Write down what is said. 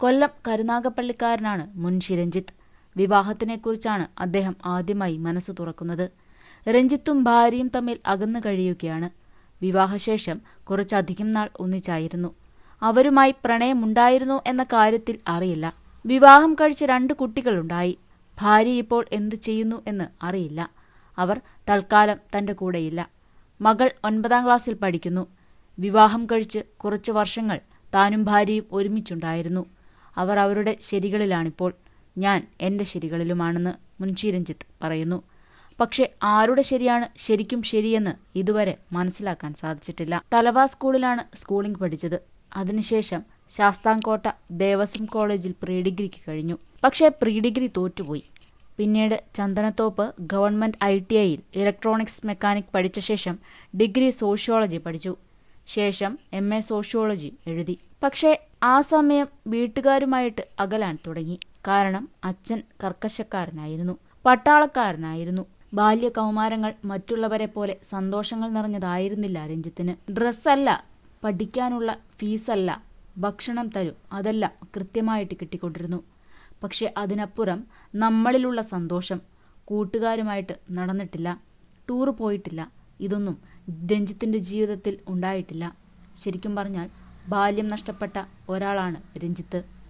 കൊല്ലം കരുനാഗപ്പള്ളിക്കാരനാണ് മുൻഷി രഞ്ജിത്ത്. വിവാഹത്തിനെക്കുറിച്ചാണ് അദ്ദേഹം ആദ്യമായി മനസ്സു തുറക്കുന്നത്. രഞ്ജിത്തും ഭാര്യയും തമ്മിൽ അകന്നു കഴിയുകയാണ്. വിവാഹശേഷം കുറച്ചധികം നാൾ ഒന്നിച്ചായിരുന്നു. അവരുമായി പ്രണയമുണ്ടായിരുന്നു എന്ന കാര്യത്തിൽ അറിയില്ല. വിവാഹം കഴിച്ച് രണ്ട് കുട്ടികളുണ്ടായി. ഭാര്യ ഇപ്പോൾ എന്തു ചെയ്യുന്നു എന്ന് അറിയില്ല. അവർ തൽക്കാലം തന്റെ കൂടെയില്ല. മകൾ ഒൻപതാം ക്ലാസ്സിൽ പഠിക്കുന്നു. വിവാഹം കഴിച്ച് കുറച്ച് വർഷങ്ങൾ താനും ഭാര്യയും ഒരുമിച്ചുണ്ടായിരുന്നു. അവർ അവരുടെ ശരികളിലാണിപ്പോൾ. ഞാൻ എന്റെ ശരികളിലുമാണെന്ന് മുൻഷി രഞ്ജിത്ത് പറയുന്നു. പക്ഷെ ആരുടെ ശരിയാണ് ശരിക്കും ശരിയെന്ന് ഇതുവരെ മനസ്സിലാക്കാൻ സാധിച്ചിട്ടില്ല. തലവ സ്കൂളിലാണ് സ്കൂളിംഗ് പഠിച്ചത്. അതിനുശേഷം ശാസ്താംകോട്ട ദേവസ്വം കോളേജിൽ പ്രീ ഡിഗ്രിക്ക് കഴിഞ്ഞു. പക്ഷേ പ്രീ ഡിഗ്രി തോറ്റുപോയി. പിന്നീട് ചന്ദനത്തോപ്പ് ഗവൺമെന്റ് ഐ ടി ഐയിൽ ഇലക്ട്രോണിക്സ് മെക്കാനിക് പഠിച്ച ശേഷം ഡിഗ്രി സോഷ്യോളജി പഠിച്ചു. ശേഷം എം എ സോഷ്യോളജി എഴുതി. പക്ഷേ ആ സമയം വീട്ടുകാരുമായിട്ട് അകലാൻ തുടങ്ങി. കാരണം അച്ഛൻ കർക്കശക്കാരനായിരുന്നു പട്ടാളക്കാരനായിരുന്നു. ബാല്യ കൗമാരങ്ങൾ മറ്റുള്ളവരെ പോലെ സന്തോഷങ്ങൾ നിറഞ്ഞതായിരുന്നില്ല രഞ്ജിത്തിന്. ഡ്രസ്സല്ല പഠിക്കാനുള്ള ഫീസല്ല ഭക്ഷണം തരും അതെല്ലാം കൃത്യമായിട്ട് കിട്ടിക്കൊണ്ടിരുന്നു. പക്ഷെ അതിനപ്പുറം നമ്മളിലുള്ള സന്തോഷം കൂട്ടുകാരുമായിട്ട് നടന്നിട്ടില്ല ടൂർ പോയിട്ടില്ല. ഇതൊന്നും രഞ്ജിത്തിന്റെ ജീവിതത്തിൽ ഉണ്ടായിട്ടില്ല. ശരിക്കും പറഞ്ഞാൽ ബാല്യം നഷ്ടപ്പെട്ട ഒരാളാണ് രഞ്ജിത്ത്.